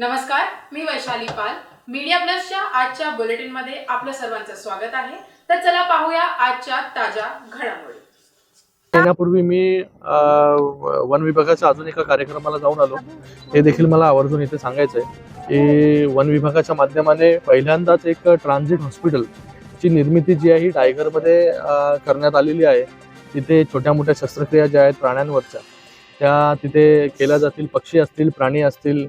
नमस्कार मी वैशाली पाल. मीडिया प्लसच्या आजच्या बुलेटिनमध्ये आपलं सर्वांचं स्वागत आहे. तर चला पाहूया आजच्या ताज्या घडामोडी. येण्यापूर्वी मी वन विभागाच्या अजून एका कार्यक्रमाला जाऊन आलो. हे देखील मला आवर्जून इथे सांगायचं आहे की वन विभागाच्या माध्यमाने पहिल्यांदाच एक ट्रान्झिट हॉस्पिटल ची निर्मिती जी आहे ही टायगरमध्ये करण्यात आलेली आहे. तिथे छोट्या मोठ्या शस्त्रक्रिया ज्या आहेत प्राण्यांवरच्या त्या तिथे केल्या जातील पक्षी असतील प्राणी असतील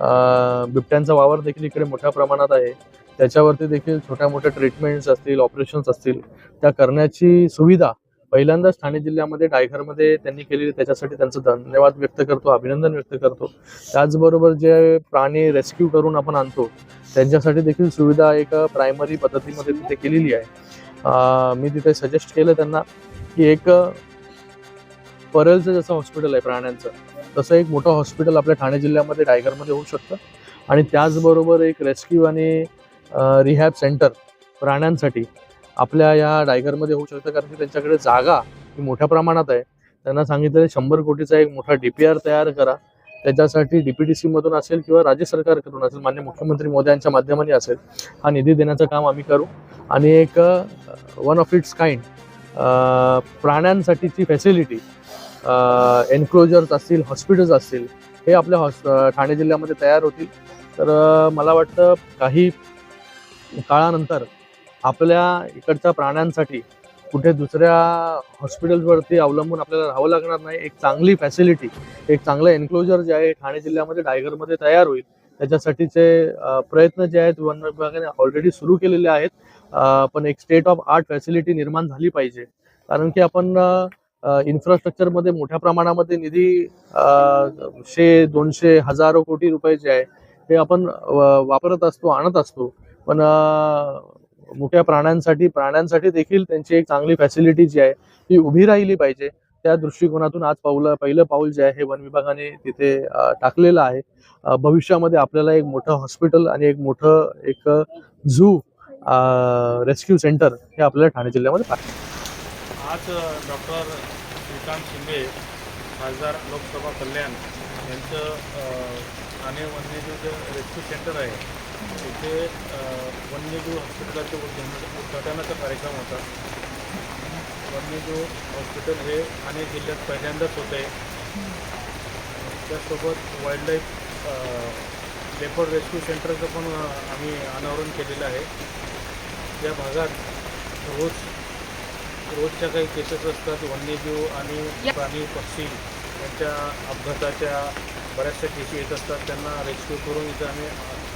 बिबट्यांचा वावर देखील इकडे मोठ्या प्रमाणात आहे. त्याच्यावरती देखील छोट्या मोठ्या ट्रीटमेंट्स असतील ऑपरेशन्स असतील त्या करण्याची सुविधा पहिल्यांदाच ठाणे जिल्ह्यामध्ये टायघरमध्ये त्यांनी केलेली त्याच्यासाठी त्यांचं धन्यवाद व्यक्त करतो अभिनंदन व्यक्त करतो. त्याचबरोबर जे प्राणी रेस्क्यू करून आपण आणतो त्यांच्यासाठी देखील सुविधा एक प्रायमरी पद्धतीमध्ये तिथे केलेली आहे. मी तिथे सजेस्ट केलं त्यांना की एक परेलचं जसं हॉस्पिटल आहे प्राण्यांचं तसं एक मोठं हॉस्पिटल आपल्या ठाणे जिल्ह्यामध्ये टायगरमध्ये होऊ शकतं. आणि त्याचबरोबर एक रेस्क्यू आणि रिहॅब सेंटर प्राण्यांसाठी आपल्या या डायगरमध्ये होऊ शकतं. कारण की त्यांच्याकडे जागा ही मोठ्या प्रमाणात आहे. त्यांना सांगितलं शंभर कोटीचा एक मोठा डीपीआर तयार करा. त्याच्यासाठी डी पी टी सीमधून असेल किंवा राज्य सरकारकडून असेल मान्य मुख्यमंत्री मोद्यांच्या माध्यमाने असेल हा निधी देण्याचं काम आम्ही करू. आणि एक वन ऑफ इट्स काइंड प्राण्यांसाठीची फॅसिलिटी एन्क्लोजर्स असतील हॉस्पिटल्स असतील हे आपल्या हॉस ठाणे जिल्ह्यामध्ये तयार होतील. तर मला वाटतं काही काळानंतर आपल्या इकडच्या प्राण्यांसाठी कुठे दुसऱ्या हॉस्पिटल्सवरती अवलंबून आपल्याला राहावं लागणार नाही. एक चांगली फॅसिलिटी एक चांगलं एन्क्लोजर जे आहे ठाणे जिल्ह्यामध्ये टायगरमध्ये तयार होईल. त्याच्यासाठीचे प्रयत्न जे आहेत वन विभागाने ऑलरेडी सुरू केलेले आहेत. पण एक स्टेट ऑफ आर्ट फॅसिलिटी निर्माण झाली पाहिजे. कारण की आपण इन्फ्रास्ट्रक्चरमध्ये मोठ्या प्रमाणामध्ये निधी शे दोनशे हजारो कोटी रुपये जे आहे हे आपण वापरत असतो आणत असतो. पण मोठ्या प्राण्यांसाठी प्राण्यांसाठी देखील त्यांची एक चांगली फॅसिलिटी जी आहे ती उभी राहिली पाहिजे. त्या दृष्टिकोनातून आज पाऊल पहिलं पाऊल जे आहे हे वन विभागाने तिथे टाकलेलं आहे. भविष्यामध्ये आपल्याला एक मोठं हॉस्पिटल आणि एक मोठं एक झू रेस्क्यू सेंटर हे आपल्याला ठाणे जिल्ह्यामध्ये पाहिजे आज डॉक्टर श्रीकांत शिंदे खासदार लोकसभा कल्याण यांचं ठाणे वन्यजीव जे रेस्क्यू सेंटर आहे तिथे वन्यजीव हॉस्पिटलाचे उद्घाटनाचा कार्यक्रम होता. वन्यजीव हॉस्पिटल हे ठाणे जिल्ह्यात पहिल्यांदाच होते त्यासोबत वाईल्डलाईफ लेपर्ड रेस्क्यू सेंटरचं पण आम्ही अनावरण केलेलं आहे. या भागात रोज रोजच्या काही केसेस असतात वन्यजीव आणि प्राणी पक्षी यांच्या अपघाताच्या बऱ्याचशा केसी येत असतात. त्यांना रेस्क्यू करून इथं आम्ही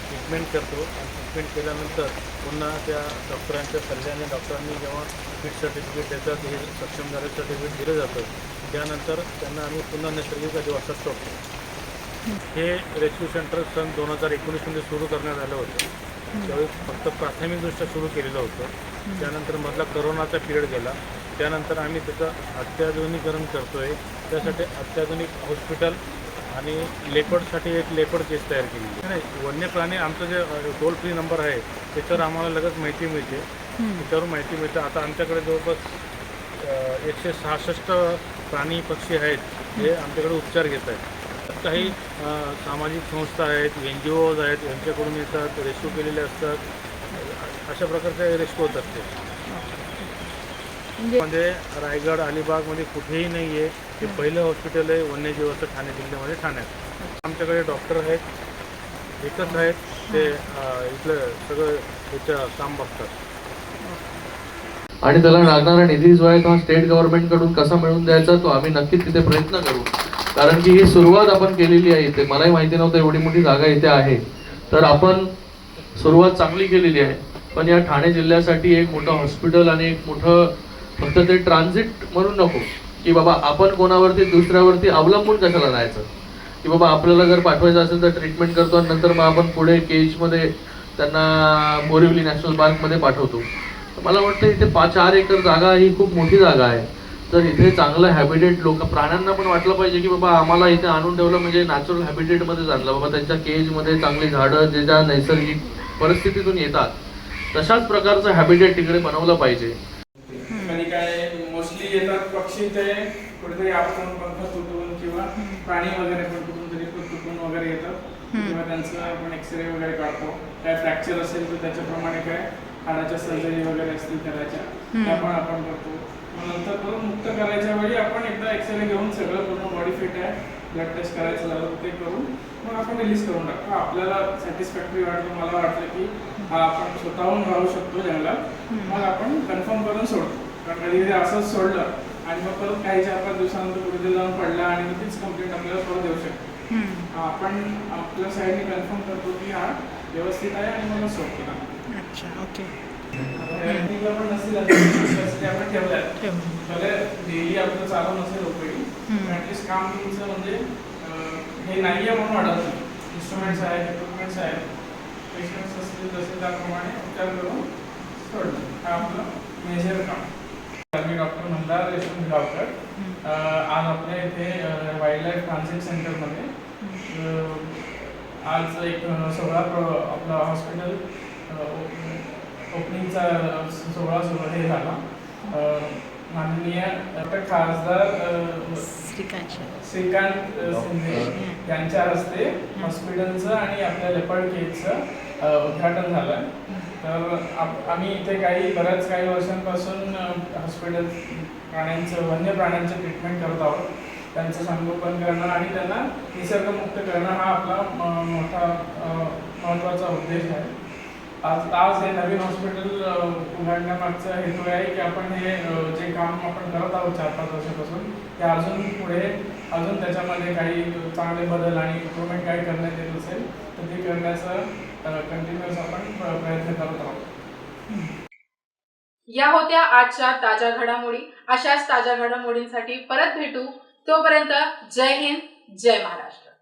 ट्रीटमेंट करतो. आणि ट्रीटमेंट केल्यानंतर पुन्हा त्या डॉक्टरांच्या सल्ल्याने डॉक्टरांनी जेव्हा फिट सर्टिफिकेट देतात हे सक्षम झाले सर्टिफिकेट दिलं जातं. त्यानंतर त्यांना आम्ही पुन्हा नैसर्गिक अधिवासात सोडतो हे रेस्क्यू सेंटर सन दोन हजार एकोणीसमध्ये सुरू करण्यात आलं होतं. त्यावेळी फक्त प्राथमिकदृष्ट्या सुरू केलेलं होतं. त्यानंतर मधला करोनाचा पिरियड गेला. त्यानंतर आम्ही त्याचं अत्याधुनिकरण करतो आहे त्यासाठी अत्याधुनिक हॉस्पिटल आणि लेपर्डसाठी एक लेपर्ड केस तयार केली. नाही वन्य प्राणी आमचं जे टोल फ्री नंबर आहे त्याच्यावर आम्हाला लगेच माहिती मिळते. त्याच्यावर माहिती मिळते. आता आमच्याकडे जवळपास एकशे सहासष्ट प्राणी पक्षी आहेत जे आमच्याकडे उपचार घेत आहेत. काही सामाजिक संस्था आहेत एन जी ओज आहेत यांच्याकडून येतात रेस्क्यू केलेले असतात. अशा प्रकारचे रेस्क्यू होत असते. मध्ये रायगड अलिबागमध्ये कुठेही नाही आहे हे पहिलं हॉस्पिटल आहे वन्यजीवाचं ठाणे जिल्ह्यामध्ये ठाण्यात आमच्याकडे डॉक्टर आहेत एकच आहेत ते इथलं सगळं त्याचं काम बघतात. आणि त्याला लागणारा निधी जो आहे तो स्टेट गव्हर्नमेंटकडून कसा मिळवून द्यायचा तो आम्ही नक्कीच तिथे प्रयत्न करू. कारण की ही सुरुवात आपण केलेली आहे इथे. मलाही माहिती नव्हतं एवढी मोठी जागा इथे आहे. तर आपण सुरुवात चांगली केलेली आहे. पण या ठाणे जिल्ह्यासाठी एक मोठं हॉस्पिटल आणि एक मोठं फक्त ते ट्रान्झिट म्हणून नको. की बाबा आपण कोणावरती दुसऱ्यावरती अवलंबून कशाला राहायचं? की बाबा आपल्याला जर पाठवायचं असेल तर ट्रीटमेंट करतो आणि नंतर मग आपण पुढे केजमध्ये त्यांना बोरिवली नॅशनल पार्कमध्ये पाठवतो. तर मला वाटतं इथे पाच चार एकर जागा ही खूप मोठी जागा आहे. तर इथे चांगलं हॅबिटेट लोक प्राण्यांना पण वाटलं पाहिजे की बाबा आम्हाला इथे आणून ठेवलं म्हणजे नॅचरल हॅबिटेटमध्येच आणलं बाबा त्यांच्या केजमध्ये चांगली झाडं जे ज्या नैसर्गिक परिस्थितीतून येतात तशाच प्रकारचं हॅबिटेट तिकडे बनवलं पाहिजे. आणि काय मोस्टली येतात पक्षी ते कुठेतरी आपण पंखा तुटून किंवा प्राणी वगैरे पण कुठून तरी पण तुटून वगैरे येतात. किंवा त्यांचं आपण एक्सरे वगैरे काढतो. काय फ्रॅक्चर असेल तर त्याच्याप्रमाणे काय हाडाच्या सर्जरी वगैरे असतील करायच्या त्या पण आपण करतो. मग नंतर परत मुक्त करायच्या वेळी आपण एकदा एक्सरे घेऊन सगळं पूर्ण बॉडी फिट आहे. ब्लड टेस्ट करायचं झालं ते करून मग आपण रिलीज करून टाकतो आपल्याला सॅटिस्फॅक्टरी वाटलं मला वाटलं की हा आपण स्वतःहून राहू शकतो जंगलात. मग आपण कन्फर्म करून सोडतो. कारण कधी कधी असंच सोडलं आणि मग परत काही चार पाच दिवसानंतर कुठे जाऊन पडला आणि मग तीच कंप्लेंट आपल्याला परत येऊ शकते. आपण आपल्या साईडने कन्फर्म करतो की हा व्यवस्थित आहे आणि मला सोडतो ना. अच्छा ओके पण नसेल आपण ठेवल्यात. भले डेली आपलं चालू नसेल उपयोगी ॲटलिस्ट काम तुमचं म्हणजे हे नाही आहे म्हणून नाही. इन्स्ट्रुमेंट्स आहेत इक्विपमेंट्स आहेत. पेशंट्स असतील तसे त्याप्रमाणे उपचार करून सोडणं हा आपलं मेजर काम. मी डॉक्टर मंदार यशवंत गावकर. अं, आज आपल्या इथे वाईल्ड लाईफ ट्रान्झिट सेंटरमध्ये आज एक सोहळा प्र- आपला हॉस्पिटल ओपनिंगचा सोहळा सुरू हे झाला. माननीय डॉक्टर खासदार श्रीकांत शिंदे यांच्या हस्ते हॉस्पिटलचं आणि आपल्या लेपर्ड केजचं अ, उद्घाटन झालं. तर आप- आम्ही इथे काही बऱ्याच काही वर्षांपासून हॉस्पिटल प्राण्यांचं वन्य प्राण्यांचं ट्रीटमेंट करत आहोत. त्यांचं संगोपन करणं आणि त्यांना निसर्गमुक्त करणं हा आपला मोठा महत्त्वाचा उद्देश आहे. आज आज हे नवीन हॉस्पिटल उघडण्यामागचा हेतू आहे की आपण हे जे काम आपण करत आहोत चार पाच वर्षापासून ते अजून पुढे अजून त्याच्यामध्ये काही चांगले बदल आणि इम्प्रूव्हमेंट काही करण्यात येत असेल तर ते करण्याचा कंटिन्युअस आपण प्रयत्न करत आहोत. या होत्या आजच्या ताज्या घडामोडी. अशाच ताज्या घडामोडींसाठी परत भेटू. तोपर्यंत जय हिंद जय महाराष्ट्र.